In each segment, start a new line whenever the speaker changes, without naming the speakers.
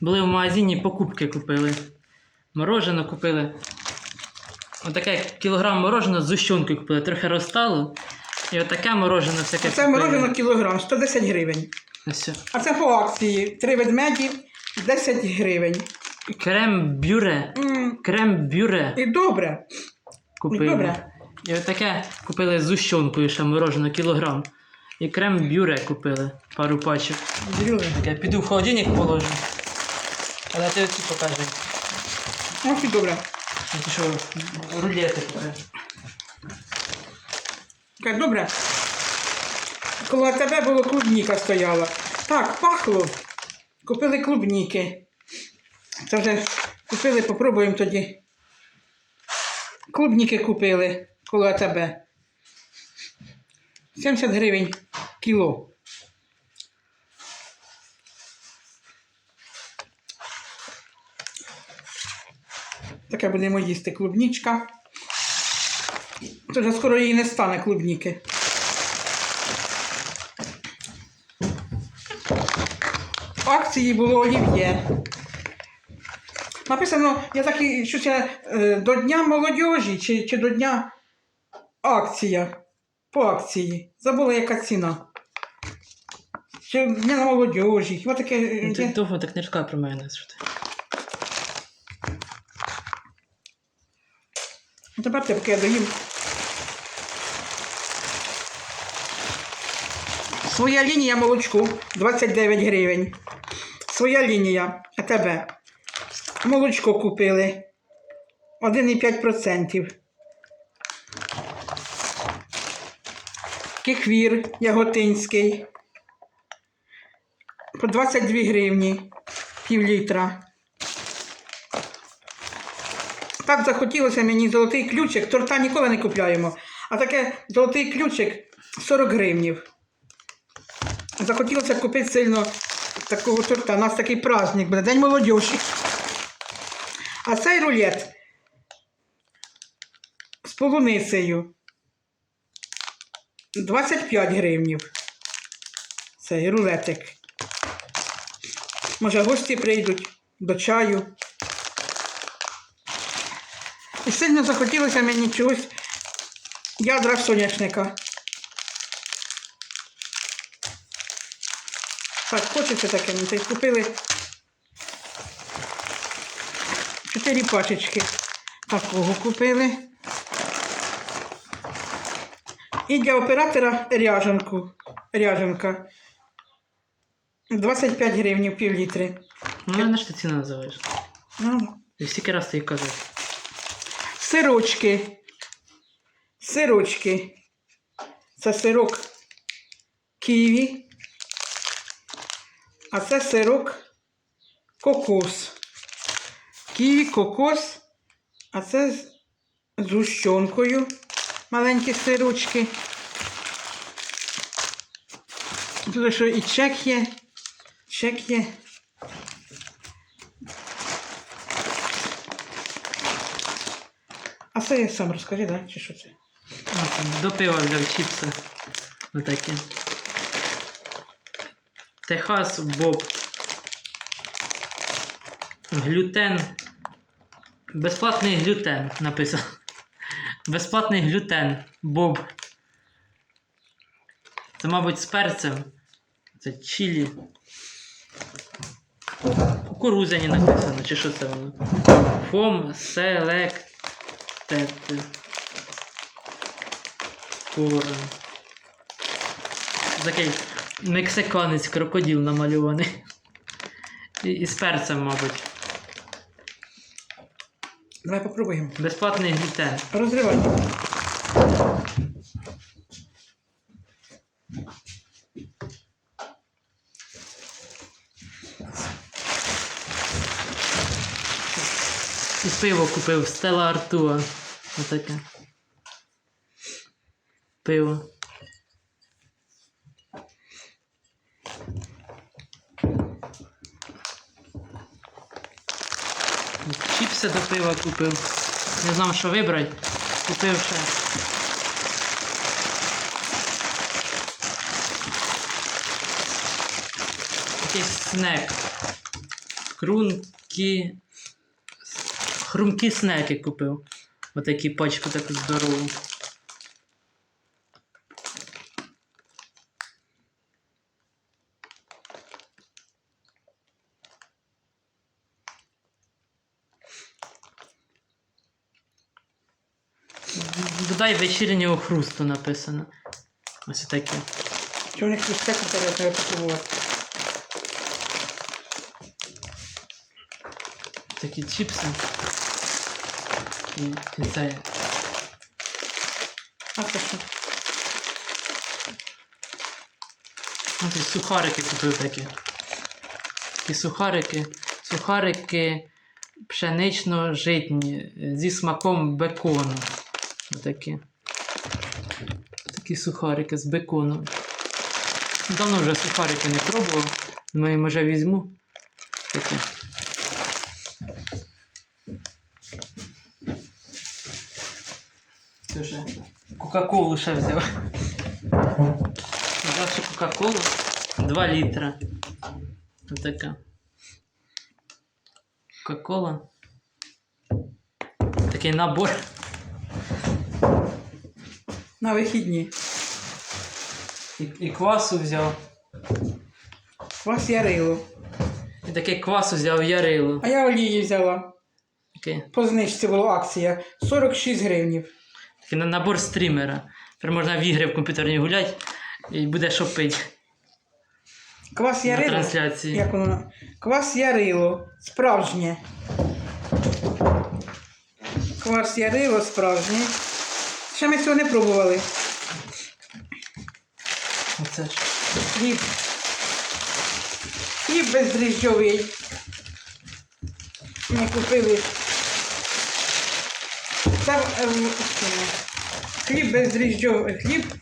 Були в магазині, покупки купили. Морожено купили. Отаке кілограм мороженого з зущенкою купили, трохи розтало. І отаке мороженое всяке.
Це
купили.
морожено кілограм, 110 гривень.
Ось.
А це по акції. Три ведмеді 10 гривень.
Крем бюре.
М,
Крем бюре
І добре.
купили.
Добре.
І отаке купили з зущенкою ще морожено кілограм. І крем бюре купили пару пачок. Так, я піду в холодильник положу. Але ти оці покажи.
Ось і добре.
Ті, що рулети покажу.
Так, добре. Коло тебе було клубніка стояла. Так, пахло. Купили клубніки. Це вже купили, попробуємо тоді. Клубніки купили коло тебе. 70 гривень кіло. Таке будемо їсти клубнічка. Це вже скоро її не стане клубніки. В акції було олів'є. Написано, я так і щось я, е, до Дня молодіжі чи, чи до Дня акція. По акції. Забула, яка ціна. Чи Дня молодіжі. Хіба таке. е,
Ну, Ти
є?
довго так не розказуй про мене. Що ти?
Ну, Тепер ти поки я доїм. Своя лінія молочку 29 гривень. Своя лінія АТБ. Молочко купили 1,5%. Кефір яготинський. По 22 гривні пів літра. Так захотілося мені золотий ключик. Торта ніколи не купляємо. А таке золотий ключик 40 гривнів. Захотілося купити сильно такого торта. У нас такий праздник буде, День молодіжі. А цей рулет з полуницею 25 гривнів. Цей рулетик. Може, гості прийдуть до чаю. І сильно захотілося мені чогось ядра соняшника. Так, хочеться таке, то купили чотири пачечки. Такого купили. І для оператора ряжанку. Ряжанка. 25 гривень пів літри.
Ну, на що ти ціну називаєш?
Ну,
І скільки раз ти їй казав?
Сирочки. Сирочки. Це сирок ківі. А це сирок кокос. Ківі, кокос. А це з з гущонкою. Маленькі сирочки. Тут що і чек є. Чек. А це я сам розкажи, да? Чи що це?
А, там до пива взяв чіпси. Отакі. Техас Боб. Глютен. Безплатний глютен написано. Безплатний глютен. Боб. Це, мабуть, з перцем. Це чилі. Кукурузяні написано, чи що це воно? Фом селектед. Корм. Такий мексиканець крокодил намальований. І, і з перцем, мабуть.
Давай попробуємо.
Безплатний глютен.
Розривай.
І пиво купив Стелла Артуа. Отаке. Пиво. Чіпси до пива купив. Не знав, що вибрати. Купив ще. якийсь снек. Крунки. Хрумкі снеки купив. Отакі пачку таку здорову. Додай вечірнього хрусту написано. Ось таке.
Що у них тут стеку треба треба попробувати.
Такі чіпси. Це
що?
Ось сухарики купив такі. Такі сухарики. Сухарики пшенично-житні зі смаком бекону. Отакі. Такі сухарики з беконом. Давно вже сухарики не пробував. Думаю, може візьму. Такі. Вже Кока-колу ще взяв. Взяв ще Кока-колу 2 літра. Ось така. Кока-кола. Такий набор.
На вихідні.
І, і квасу взяв.
Квас ярило.
І такий квасу взяв ярило.
А я олії взяла.
Такий,
По знижці була акція. 46 гривнів.
На- набор стрімера. Тепер можна в ігри в комп'ютерні гуляти і буде що пити
Квас
на
ярило.
трансляції.
Як воно? Квас ярило. Справжнє. Квас ярило справжнє. Ще ми цього не пробували.
Оце ж.
Хліб. Хліб бездріжджовий. Ми купили. Там, ем, хліб бездріжджовий. Хліб.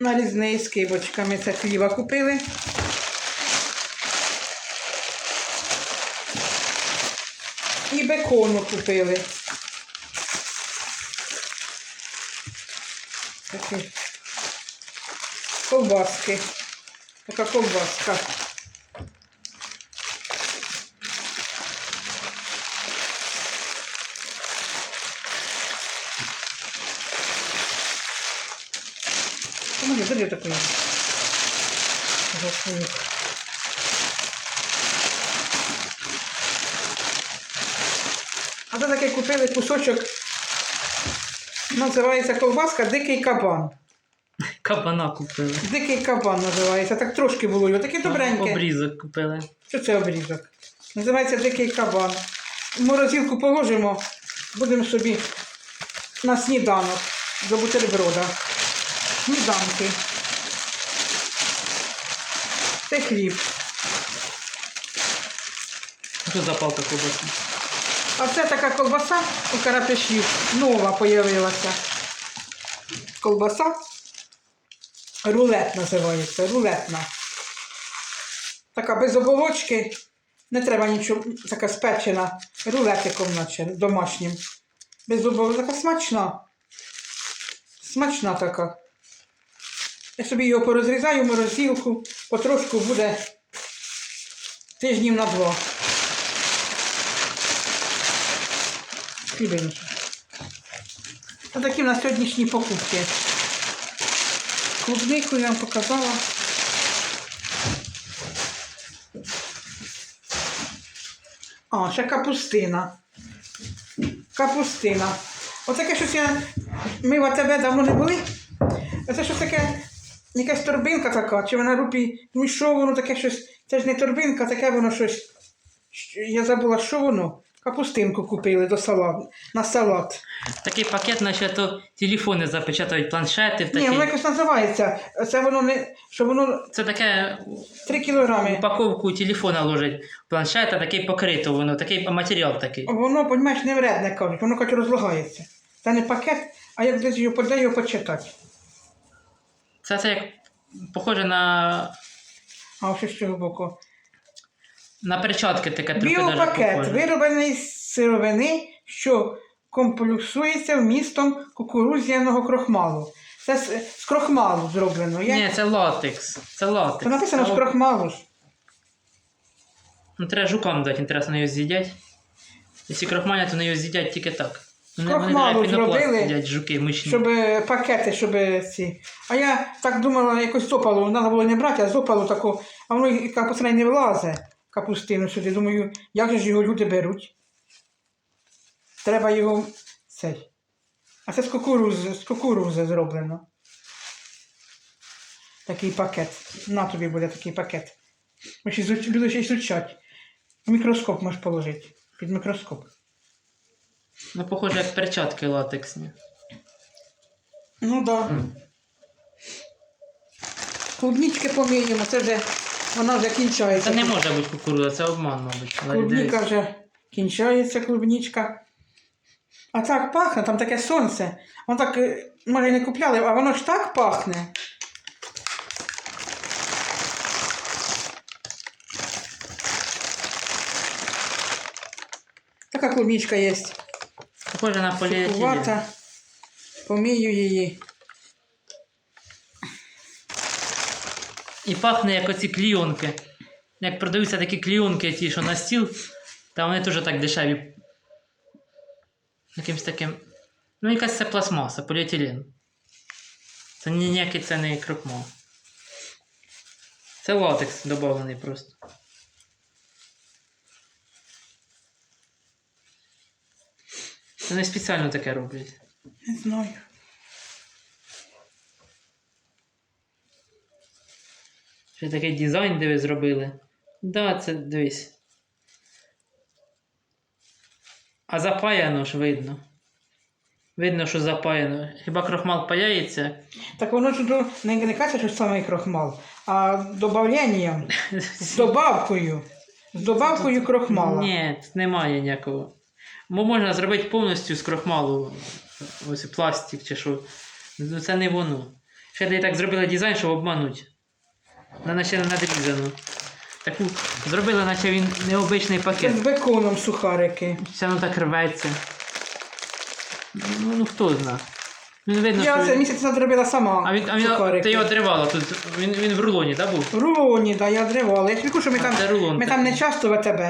Нарізний з кибочками. Це хліба купили. І бекону купили. Такі ковбаски. Така ковбаска. Не буде такої. А це таке купили кусочок. Називається ковбаска Дикий кабан.
Кабана купили.
Дикий кабан називається. Так трошки було його. Таке добреньке.
Обрізок купили.
Що це обрізок? Називається дикий кабан. Морозилку положимо, будемо собі на сніданок до бутерброда. Сніданки. Це хліб.
Що за палка?
А це така колбаса у карапешів. Нова появилася. Колбаса. Рулет називається. Рулетна. Така без оболочки. Не треба нічого, така спечена. Рулетиком, наче домашнім. Без оболочки. Така смачна. Смачна така. Я собі його порозрізаю в морозилку, потрошку буде тижнів на два. Хлібинки. Ось такі в нас сьогоднішні покупки. Клубнику я вам показала. А, ще капустина. Капустина. Отаке щось я. Ми в АТБ давно не були. Оце щось таке, якась торбинка така, чи вона рупі, ну що воно таке щось. Це ж не торбинка, таке воно щось. Я забула, що воно. Капустинку купили до салат, на салат.
Такий пакет, наче то телефони запечатують, планшети.
Ні, воно якось називається. Це воно не. Що воно
Це таке
3 кілограми.
упаковку телефона ложить. Планшета такий покрито, воно, такий матеріал такий.
Воно, понімаєш, не вредне кажуть, воно хоч розлагається. Це не пакет, а як десь його подай його почитати.
Це, це як похоже на,
А ось з цього боку.
на перчатки таке трохи даже
Біопакет
похоже.
вироблений з сировини, що комплексується вмістом кукурудзяного крохмалу. Це з, з крохмалу зроблено. Я...
Ні, це латекс. Це латекс.
Це написано
Це
з крохмалу. ж.
Ну, треба жукам дати, інтересно, його з'їдять. Якщо крохмаля, то вони його з'їдять тільки так. Вони
крохмалу зробили,
жуки.
Щоб е, пакети, щоб ці. А я так думала, якось зопалу, треба було не брати, а зопалу таку, а воно і капустина не влазить, капустину сюди. Думаю, як же ж його люди беруть? Треба його цей. А це з кукурузи, з кукурузи зроблено. Такий пакет. На тобі буде такий пакет. Ми ще зуч- ще й сучать. Мікроскоп можеш положити. Під мікроскоп.
Ну, похоже, як перчатки латексні.
Ну так. Да. Клубнички поміємо, це вже вона вже кінчається.
Це не може бути кукурудза, це обман, мабуть.
Клубніка вже кінчається, клубничка. А так пахне, там таке сонце. Воно так, може, не купляли, а воно ж так пахне. Така клубничка є.
Похоже на поліетилен.
Помію її.
І пахне як оці клійонки. Як продаються такі клійонки, ті, що на стіл, та вони теж так дешеві. Якимсь таким. Ну, якась це пластмаса, поліетилен. Це ні- ніякий це не крокмал. Це латекс додавлений просто. Вони спеціально таке роблять.
Не знаю.
Ще такий дизайн, де ви зробили. Да, це дивись. А запаяно ж видно. Видно, що запаяно. Хіба крохмал паяється?
Так воно ж не, не каже, що самий крохмал, а добавленням, з добавкою. З добавкою крохмала.
Ні, немає ніякого. Мо можна зробити повністю з крохмалу. Ось пластик чи що. Ну це не воно. Ще де так зробили дизайн, щоб обманути. На наче не надрізано. Таку зробили, наче він необичний
Це
пакет.
з беконом сухарики.
Все воно так рветься. Ну, ну хто зна. Він видно,
Я
що...
це
він-
місяць назробила сама.
А він, а він ти його тривало тут. Він, він в рулоні, так був?
В рулоні, да, я дривала. Я кажу, що ми там,
це рулон
ми там не часто в АТБ.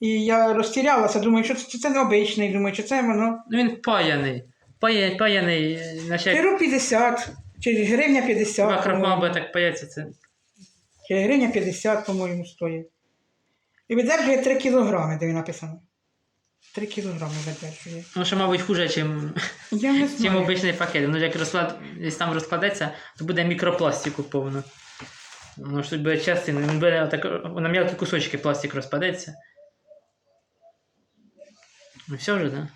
І я розтірялася, думаю, що це, це не обичний, думаю, що це воно.
Ну він паяний. Пая, паяний, е, наче як
Кіру 50, чи гривня 50.
два
по-моєму.
так паяться. Це...
Чи гривня 50, по-моєму, стоїть. І видержує 3 кілограми, де він написано. 3 кілограми видержує.
Ну, що, мабуть, хуже, чим,
Я не
чим
знаю.
обичний пакет. Ну, як розклад, якщо там розкладеться, то буде мікропластику повно. Ну, що тут буде частина, він буде так, на мелкі кусочки пластик розпадеться. Ну, все вже, так? Да?